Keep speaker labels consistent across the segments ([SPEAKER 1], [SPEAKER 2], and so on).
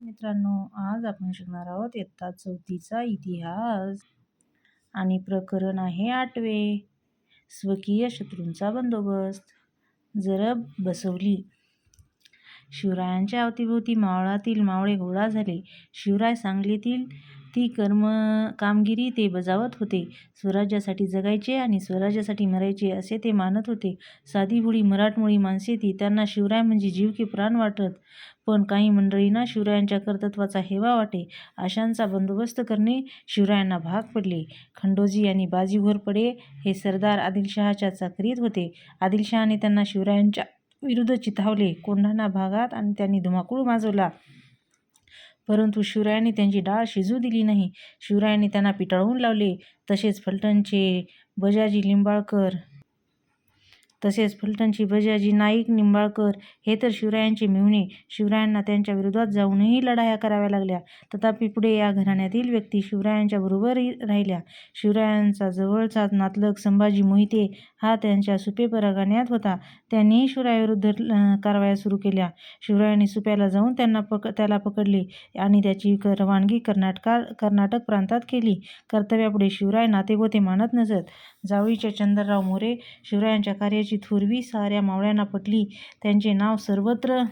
[SPEAKER 1] मित्रांनो आज आपण शिकणार आहोत इयत्ता चौथीचा इतिहास. आणि प्रकरण आहे आठवे. स्वकीय शत्रूंचा बंदोबस्त. जरब बसवली. शिवरायांच्या अवतीभोवती मावळातील मावळे गोळा झाले. शिवराय सांगलीतील ती कर्म कामगिरी ते बजावत होते. स्वराज्यासाठी जगायचे आणि स्वराज्यासाठी मरायचे असे ते मानत होते. साधी भोळी मराठमोळी माणसे ती त्यांना शिवराय म्हणजे जीव की प्राण वाटत. पण काही मंडळींना शिवरायांच्या कर्तृत्वाचा हेवा वाटे. अशांचा बंदोबस्त करणे शिवरायांना भाग पडले. खंडोजी आणि बाजी घोरपडे हे सरदार आदिलशहाच्या चाकरीत होते. आदिलशहाने त्यांना शिवरायांच्या विरुद्ध चिथावले. कोंढाणा भागात आणि त्यांनी धुमाकूळ माजवला. परंतु शिवरायांनी त्यांची डाळ शिजू दिली नाही. शिवरायांनी त्यांना पिटाळून लावले. तसेच फलटणचे बजाजी लिंबाळकर तसेच फलटणची बजाजी नाईक निंबाळकर हे तर शिवरायांचे मेहुणे. शिवरायांना त्यांच्या विरोधात जाऊनही लढाया कराव्या लागल्या. तथापि पुढे या घराण्यातील व्यक्ती शिवरायांच्या बरोबरही राहिल्या. शिवरायांचा जवळचा नातलग संभाजी मोहिते हा त्यांच्या सुपे परगाण्यात होता. त्यांनीही शिवरायाविरुद्ध कारवाया सुरू केल्या. शिवरायांनी सुप्याला जाऊन त्यांना पक त्याला पकडले आणि त्याची रवानगी कर्नाटका कर्नाटक प्रांतात केली. कर्तव्यापुढे शिवराय नातेगोते मानत नसत. जावळीचे चंद्रराव मोरे शिवरायांच्या कार्याची थोरवी साऱ्या मावळ्यांना पटली. त्यांचे नाव सर्वत्र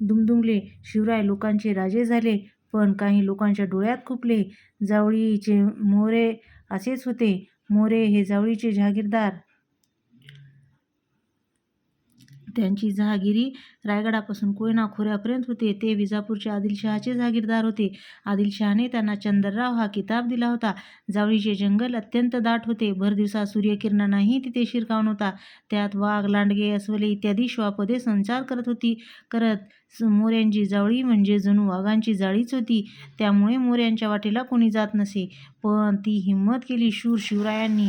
[SPEAKER 1] दुमदुमले. शिवराय लोकांचे राजे झाले पण काही लोकांच्या डोळ्यात खुपले. जावळीचे मोरे असेच होते. मोरे हे जावळीचे जहागीरदार. त्यांची जहागिरी रायगडापासून कोयना खोऱ्यापर्यंत होते. ते विजापूरचे आदिलशहाचे जहागीरदार होते. आदिलशहाने त्यांना चंद्रराव हा किताब दिला होता. जावळीचे जंगल अत्यंत दाट होते. भर दिवसा सूर्यकिरणांनाही तिथे शिरकावून होता. त्यात वाघ लांडगे अस्वले इत्यादी श्वापदे संचार करत होती. करत मोऱ्यांची जावळी म्हणजे जणू वाघांची जाळीच होती. त्यामुळे मोऱ्यांच्या वाटेला कोणी जात नसे. पण ती हिंमत केली शूर शिवरायांनी.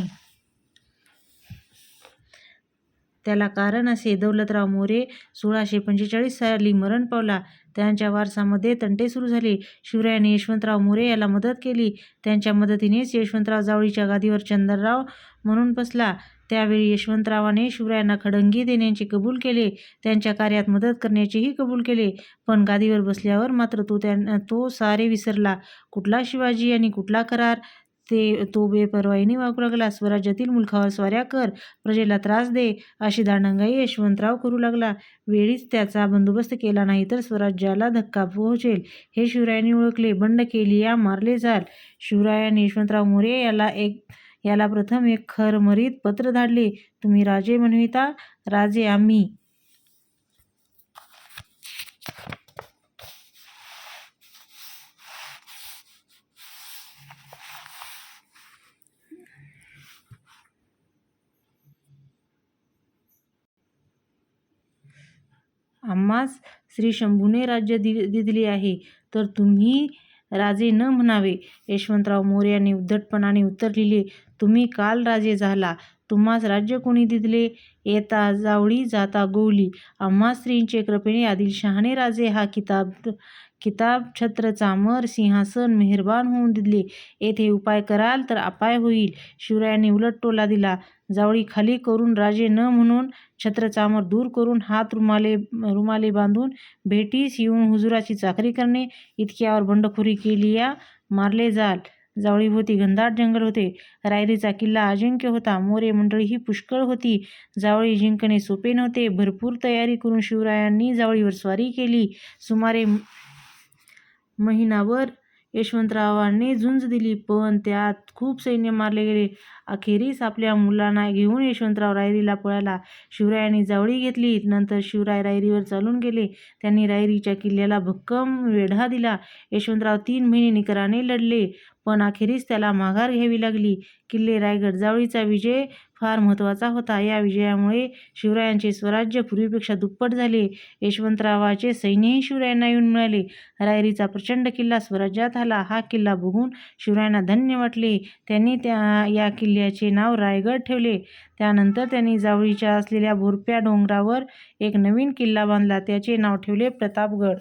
[SPEAKER 1] त्याला कारण असे. दौलतराव मोरे सोळाशे पंचेचाळीस साली मरण पावला. त्यांच्या वारसामध्ये तंटे सुरू झाले. शिवरायाने यशवंतराव मोरे याला मदत केली. त्यांच्या मदतीनेच यशवंतराव जावळीच्या गादीवर चंदनराव म्हणून बसला. त्यावेळी यशवंतरावाने शिवरायांना खडंगी देण्याचे कबूल केले. त्यांच्या कार्यात मदत करण्याचेही कबूल केले. पण गादीवर बसल्यावर मात्र तो त्या तो सारे विसरला. कुठला शिवाजी आणि कुठला करार? ते तो बेपर्वाईने वागू लागला स्वराज्यातील मुलखावर स्वाऱ्या कर. प्रजेला त्रास दे. अशी दांडंगाई यशवंतराव करू लागला. वेळीच त्याचा बंदोबस्त केला नाही तर स्वराज्याला धक्का पोहोचेल. हे शिवरायांनी ओळखले. बंड केली या मारले जाल. शिवरायांनी यशवंतराव मोरे याला एक याला प्रथम एक खरमरीत पत्र धाडले. तुम्ही राजे म्हणविता राजे आम्ही. आम्हास श्री शंभूने राज्य दि दिले आहे. तर तुम्ही राजे न म्हणावे. यशवंतराव मोरे यांनी उद्धटपणाने उत्तर लिहिले तुम्ही काल राजे झाला. तुम्हास राज्य कोणी दिले? येता जावळी जाता गोवली. आम्हा स्त्रींचे कृपेने आदिलशहाने राजे हा किताब किताब छत्र चामर सिंहासन मेहरबान होऊन दिले. येथे उपाय कराल तर अपाय होईल. शिवरायांनी उलट टोला दिला जावळी खाली करून राजे न म्हणून छत्रचामर दूर करून हात रुमाले रुमाले बांधून भेटीस येऊन हुजुराची चाकरी करणे इतक्यावर बंडखोरी केली या मारले जाल. जावळीभोवती घनदाट जंगल होते. रायरीचा किल्ला अजिंक्य होता. मोरे मंडळी ही पुष्कळ होती. जावळी जिंकणे सोपे नव्हते. भरपूर तयारी करून शिवरायांनी जावळीवर स्वारी केली. सुमारे महिनाभर यशवंतरावांनी झुंज दिली पण त्यात खूप सैन्य मारले गेले. अखेरीस आपल्या मुलांना घेऊन यशवंतराव रायरीला पळाला. शिवरायांनी जावळी घेतली. नंतर शिवराय रायरीवर चालून गेले. त्यांनी रायरीच्या किल्ल्याला भक्कम वेढा दिला. यशवंतराव तीन महिने निकराने लढले पण अखेरीस त्याला माघार घ्यावी लागली. किल्ले रायगड जावळीचा विजय फार महत्त्वाचा होता. या विजयामुळे शिवरायांचे स्वराज्य पूर्वीपेक्षा दुप्पट झाले. यशवंतरावाचे सैन्यही शिवरायांना येऊन मिळाले. रायरीचा प्रचंड किल्ला स्वराज्यात आला. हा किल्ला बघून शिवरायांना धन्य वाटले. त्यांनी त्या या किल्ल्याचे नाव रायगड ठेवले. त्यानंतर त्यांनी जावळीच्या असलेल्या भोरप्या डोंगरावर एक नवीन किल्ला बांधला. त्याचे नाव ठेवले प्रतापगड.